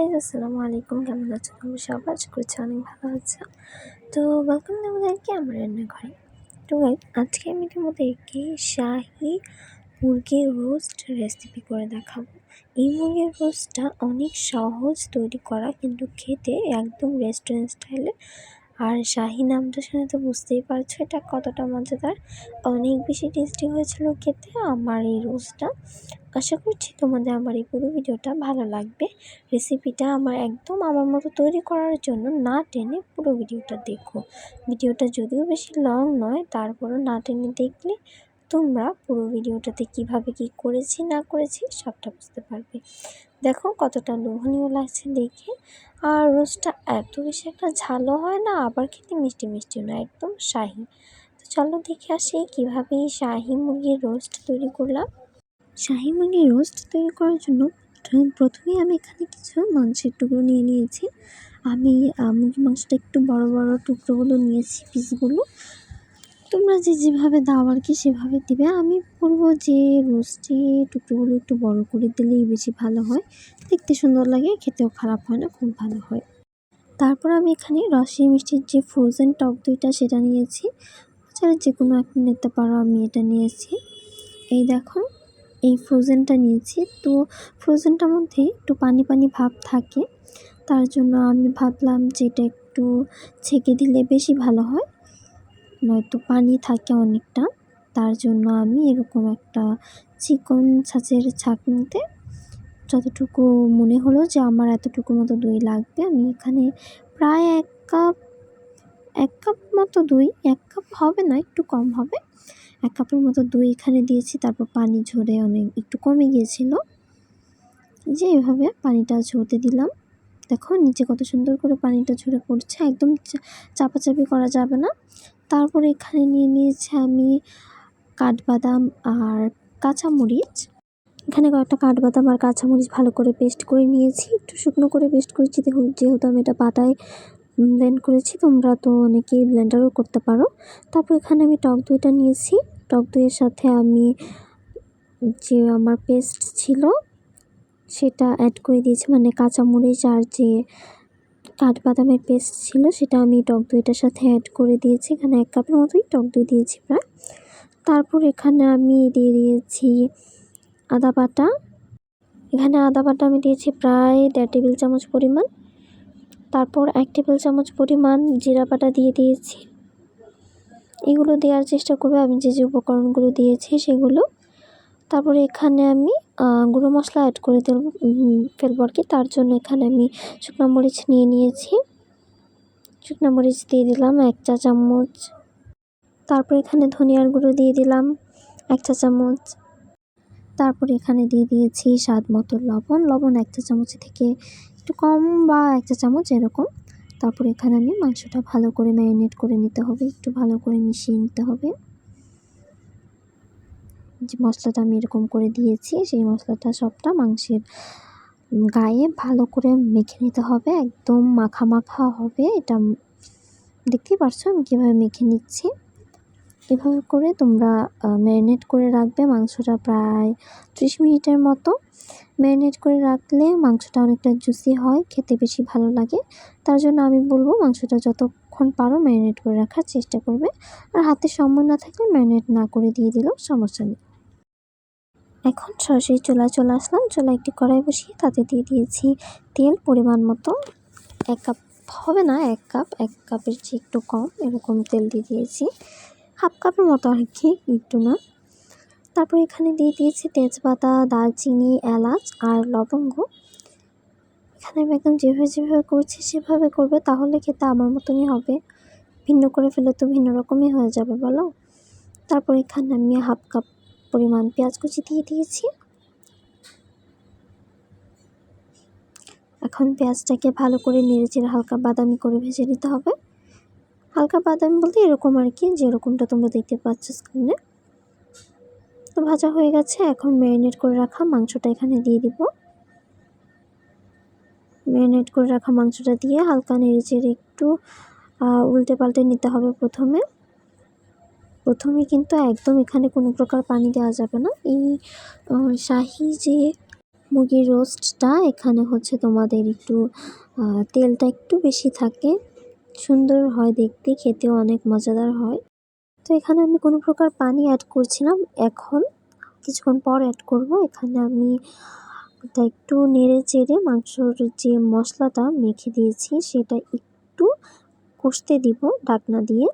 এই আসসালামু আলাইকুম। কেমন আছো তুমি সব আজ করছি অনেক ভালো আছো। তো ওয়েলকাম তোমাদেরকে আমার রান্নাঘরে। তো আজকে আমি তোমাদেরকে শাহি মুরগির রোস্ট রেসিপি করে দেখাবো। এই মুরগির রোস্টটা অনেক সহজ তৈরি করা, কিন্তু খেতে একদম রেস্টুরেন্ট স্টাইলে আর শাহি নামটা শুনে তো বুঝতেই পারছ, এটা কতটা মজাদার। অনেক বেশি টেস্টি হয়েছিল খেতে আমার এই রোজটা। আশা করছি তোমাদের আমার এই পুরো ভিডিওটা ভালো লাগবে। রেসিপিটা আমার একদম আমার মতো তৈরি করার জন্য না টেনে পুরো ভিডিওটা দেখো। ভিডিওটা যদিও বেশি লং নয়, তারপরও না টেনে দেখলে তোমরা পুরো ভিডিওটাতে কীভাবে কি করেছি, না করেছি সবটা বুঝতে পারবে। দেখো কতটা লোভনীয় লাগছে দেখে। আর রোস্টটা এত বেশি একটা ঝালও হয় না, আবার খেতে মিষ্টি মিষ্টিও না একদম শাহি। তো চলো দেখে আসি কীভাবে শাহি মুরগির রোস্ট তৈরি করলাম। শাহি মুরগির রোস্ট তৈরি করার জন্য প্রথমেই আমি এখানে কিছু মাংসের টুকরো নিয়ে নিয়েছি। আমি মুরগির মাংসটা একটু বড় বড় টুকরোগুলো নিয়েছি, পিসগুলো। তোমরা যে যেভাবে দাও আর কি সেভাবে দিবে। আমি বলব যে রোস্টে টুকরোগুলো একটু বড় করে দিলেই বেশি ভালো হয়। দেখতে সুন্দর লাগে, খেতেও খারাপ হয় না, খুব ভালো হয়। তারপর আমি এখানে রসি মিষ্টির যে ফ্রোজেন টক দইটা সেটা নিয়েছি। এছাড়া যে কোনো একটা নিতে পারো, আমি এটা নিয়েছি। এই দেখো, এই ফ্রোজেনটা নিয়েছি। তো ফ্রোজেনটার মধ্যে একটু পানি পানি ভাব থাকে। তার জন্য আমি ভাবলাম যে এটা একটু ছেঁকে দিলে বেশি ভালো হয়। নয়তো পানি থাকে অনেকটা, তার জন্য আমি এরকম একটা চিকন ছাঁচের ছাঁকনিতে যতটুকু মনে হলো যে আমার এতটুকু মতো দই লাগবে, আমি এখানে প্রায় এক কাপ এক কাপ মতো দই, এক কাপ হবে না, একটু কম হবে। এক কাপের মতো দই এখানে দিয়েছি, তারপর পানি ঝরে অনেক, একটু কমে গিয়েছিল। যে এভাবে পানিটা ঝরতে দিলাম। দেখো নিচে কত সুন্দর করে পানিটা ঝরে পড়ছে, একদম চাপাচাপি করা যাবে না। তারপরে এখানে নিয়ে নিয়েছি আমি কাঠবাদাম আর কাঁচামরিচ। এখানে কয়েকটা কাঠবাদাম আর কাঁচামরিচ ভালো করে পেস্ট করে নিয়েছি। একটু শুকনো করে পেস্ট করেছি। দেখুন যেহেতু আমি এটা পাতায় ব্লেন্ড করেছি, তোমরা তো অনেকেই ব্লেন্ডারও করতে পারো। তারপর এখানে আমি টক দইটা নিয়েছি। টক দইয়ের সাথে আমি যে আমার পেস্ট ছিল, সেটা অ্যাড করে দিয়েছি। মানে কাঁচামরিচ আর যে কাঠবাদামের পেস্ট ছিল, সেটা আমি টক দইটার সাথে অ্যাড করে দিয়েছি। এখানে এক কাপের মতোই টক দই দিয়েছি প্রায়। তারপর এখানে আমি দিয়ে দিয়েছি আদা বাটা। এখানে আদা বাটা আমি দিয়েছি প্রায় দেড় টেবিল চামচ পরিমাণ। তারপর এক টেবিল চামচ পরিমাণ জিরা বাটা দিয়ে দিয়েছি। এগুলো দেওয়ার চেষ্টা করবে। আমি যে যে উপকরণগুলো দিয়েছি, সেগুলো তারপরে এখানে আমি গুঁড়ো মশলা অ্যাড করে দেব ফেলব আর কি। তার জন্য এখানে আমি শুকনো মরিচ নিয়ে নিয়েছি। শুকনো মরিচ দিয়ে দিলাম এক চা চামচ। তারপর এখানে ধনিয়ার গুঁড়ো দিয়ে দিলাম এক চা চামচ। তারপর এখানে দিয়ে দিয়েছি স্বাদ মতো লবণ। লবণ এক চা চামচ থেকে একটু কম বা এক চা চামচ এরকম। তারপর এখানে আমি মাংসটা ভালো করে ম্যারিনেট করে নিতে হবে, একটু ভালো করে মিশিয়ে নিতে হবে। যে মশলাটা আমি এরকম করে দিয়েছি, সেই মশলাটা সবটা মাংসের গায়ে ভালো করে মেখে নিতে হবে। একদম মাখা মাখা হবে। এটা দেখতেই পারছ আমি কীভাবে মেখে নিচ্ছি। এভাবে করে তোমরা ম্যারিনেট করে রাখবে মাংসটা প্রায় ত্রিশ মিনিটের মতো। ম্যারিনেট করে রাখলে মাংসটা অনেকটা জুসি হয়, খেতে বেশি ভালো লাগে। তার জন্য আমি বলব মাংসটা যতক্ষণ পারো ম্যারিনেট করে রাখার চেষ্টা করবে। আর হাতে সময় না থাকলে ম্যারিনেট না করে দিয়ে দিলেও সমস্যা নেই। এখন সরাসরি চুলা চলে আসলাম। চুলা একটি কড়াই বসিয়ে তাতে দিয়ে দিয়েছি তেল পরিমাণ মতো। এক কাপ হবে না, এক কাপ, এক কাপের চেয়ে একটু কম এরকম তেল দিয়ে দিয়েছি। হাফ কাপের মতো আর কি, একটু না। তারপর এখানে দিয়ে দিয়েছি তেজপাতা, দারচিনি, এলাচ আর লবঙ্গ। এখানে আমি একদম যেভাবে যেভাবে করছি সেভাবে করবে, তাহলে খেতে আমার মতনই হবে। ভিন্ন করে ফেলে তো ভিন্ন রকমই হয়ে যাবে, বলো? তারপর এখানে আমি হাফ কাপ পরিমাণ পেঁয়াজ কুচি দিয়ে দিয়েছি। এখন পেঁয়াজটাকে ভালো করে নেড়েচেড়ে হালকা বাদামি করে ভেজে নিতে হবে। হালকা বাদামি বলতে এরকম আর কি, যেরকমটা তোমরা দেখতে পাচ্ছ স্ক্রিনে তো ভাজা হয়ে গেছে, এখন ম্যারিনেট করে রাখা মাংসটা এখানে দিয়ে দিব। ম্যারিনেট করে রাখা মাংসটা দিয়ে হালকা নেড়েচেড়ে একটু উল্টে পাল্টে নিতে হবে প্রথমে। প্রথমে কিন্তু একদম এখানে কোনো প্রকার পানি দেওয়া যাবে না। এই শাহি যে মুরগির রোস্টটা এখানে হচ্ছে তোমাদের একটু তেলটা একটু বেশি থাকে। সুন্দর হয় দেখতে, খেতেও অনেক মজাদার হয়। তো এখানে আমি কোনো প্রকার পানি অ্যাড করছিলাম। এখন কিছুক্ষণ পর অ্যাড করব। এখানে আমি এটা একটু নেড়ে চেড়ে মাংসর যে মশলাটা মেখে দিয়েছি, সেটা একটু কষতে দিব ঢাকনা দিয়ে।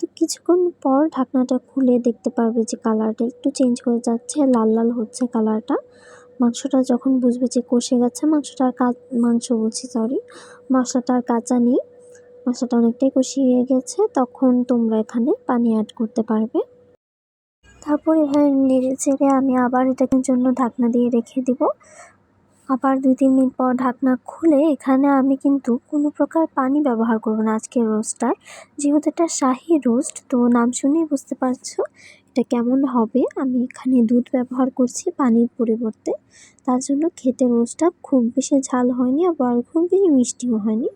তো কিছুক্ষণ পর ঢাকনাটা খুলে দেখতে পারবে যে কালারটা একটু চেঞ্জ হয়ে যাচ্ছে, লাল লাল হচ্ছে কালারটা। মাংসটা যখন বুঝবে যে কষে গেছে, মাংসটা আর কা মাংস বলছি সরি মশলাটা কাঁচা নেই। মশলাটা অনেকটাই কষিয়ে গেছে, তখন তোমরা এখানে পানি অ্যাড করতে পারবে। তারপর এভাবে নেড়ে চেড়ে আমি আবার এটাকে জন্য ঢাকনা দিয়ে রেখে দিব। আবার দুই, তিন মিনিট পর ঢাকনা খুলে এখানে আমি কিন্তু কোনো প্রকার পানি ব্যবহার করব না আজকের রোস্টটায়। যেহেতু এটা শাহি রোস্ট, তো নাম শুনেই বুঝতে পারছ এটা কেমন হবে। আমি এখানে দুধ ব্যবহার করছি পানির পরিবর্তে। তার জন্য খেতে রোস্টটা খুব বেশি ঝাল হয়নি, আবার খুব বেশি মিষ্টিও হয়নি।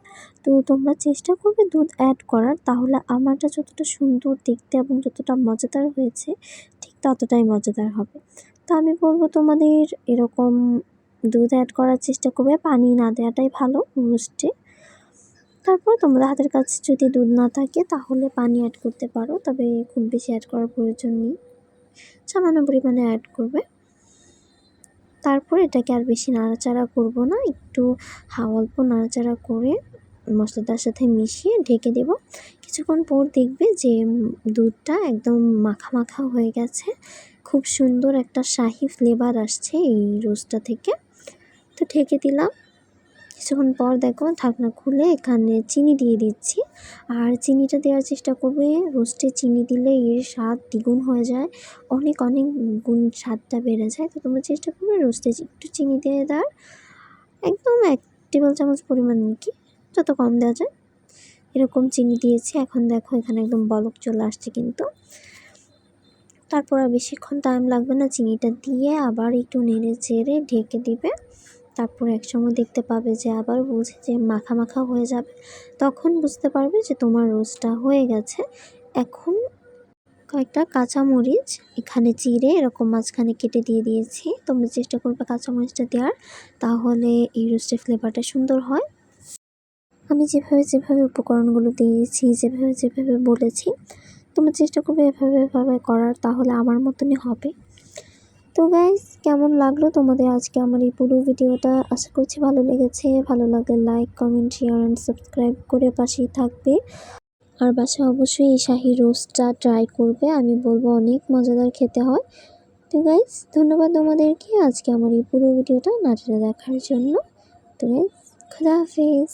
তো তোমরা চেষ্টা করবে দুধ অ্যাড করার, তাহলে আমারটা যতটা সুন্দর দেখতে এবং যতটা মজাদার হয়েছে, ঠিক ততটাই মজাদার হবে। তো আমি বলব তোমাদের এরকম দুধ অ্যাড করার চেষ্টা করবে, পানি না দেওয়াটাই ভালো রোস্টে তারপর তোমাদের হাতের কাছে যদি দুধ না থাকে তাহলে পানি অ্যাড করতে পারো, তবে খুব বেশি অ্যাড করার প্রয়োজন নেই। সামান্য পরিমাণে অ্যাড করবে। তারপর এটাকে আর বেশি নাড়াচাড়া করব না, একটু হা, অল্প নাড়াচাড়া করে মশলাটার সাথে মিশিয়ে ঢেকে দেব। কিছুক্ষণ পর দেখবে যে দুধটা একদম মাখা মাখা হয়ে গেছে। খুব সুন্দর একটা শাহি ফ্লেভার আসছে এই রোস্টটা থেকে। তো ঢেকে দিলাম। কিছুক্ষণ পর দেখো ঢাকনা খুলে এখানে চিনি দিয়ে দিচ্ছি। আর চিনিটা দেওয়ার চেষ্টা করবে, রোস্টে চিনি দিলে এর স্বাদ দ্বিগুণ হয়ে যায়। অনেক অনেক গুণ স্বাদটা বেড়ে যায়। তো তোমরা চেষ্টা করবে রোস্টে একটু চিনি দিয়ে দেওয়ার। একদম এক টেবিল চামচ পরিমাণ নাকি, যত কম দেওয়া যায়। এরকম চিনি দিয়েছি। এখন দেখো এখানে একদম বলক চলে আসছে কিন্তু। তারপর আর বেশিক্ষণ টাইম লাগবে না। চিনিটা দিয়ে আবার একটু নেড়ে চেড়ে ঢেকে দিবে। তারপর এক সময় দেখতে পাবে যে আবার বলছে যে মাখা মাখা হয়ে যাবে। তখন বুঝতে পারবে যে তোমার রোস্টটা হয়ে গেছে। এখন কয়েকটা কাঁচামরিচ, এখানে চিড়ে, এরকম মাঝখানে কেটে দিয়ে দিয়েছি। তোমরা চেষ্টা করবে কাঁচামরিচটা দেওয়ার, তাহলে এই রোস্টের ফ্লেভারটা সুন্দর হয়। আমি যেভাবে যেভাবে উপকরণগুলো দিয়েছি, যেভাবে যেভাবে বলেছি, তোমরা চেষ্টা করবে এভাবে এভাবে করার, তাহলে আমার মতনই হবে। তো গাইজ কেমন লাগল তোমাদের আজকে আমার এই পুরো ভিডিওটা? আশা করছি ভালো লেগেছে। ভালো লাগলে like comment share and subscribe করে পাশেই থাকবে। আর বাসায় অবশ্যই এই শাহি রোস্টটা ট্রাই করবে। আমি বলব অনেক মজাদার খেতে হয়। তো গাইজ ধন্যবাদ তোমাদেরকে আজকে আমার এই পুরো ভিডিওটা নাটটা দেখার জন্য। তো গাইজ খুদা হাফিজ।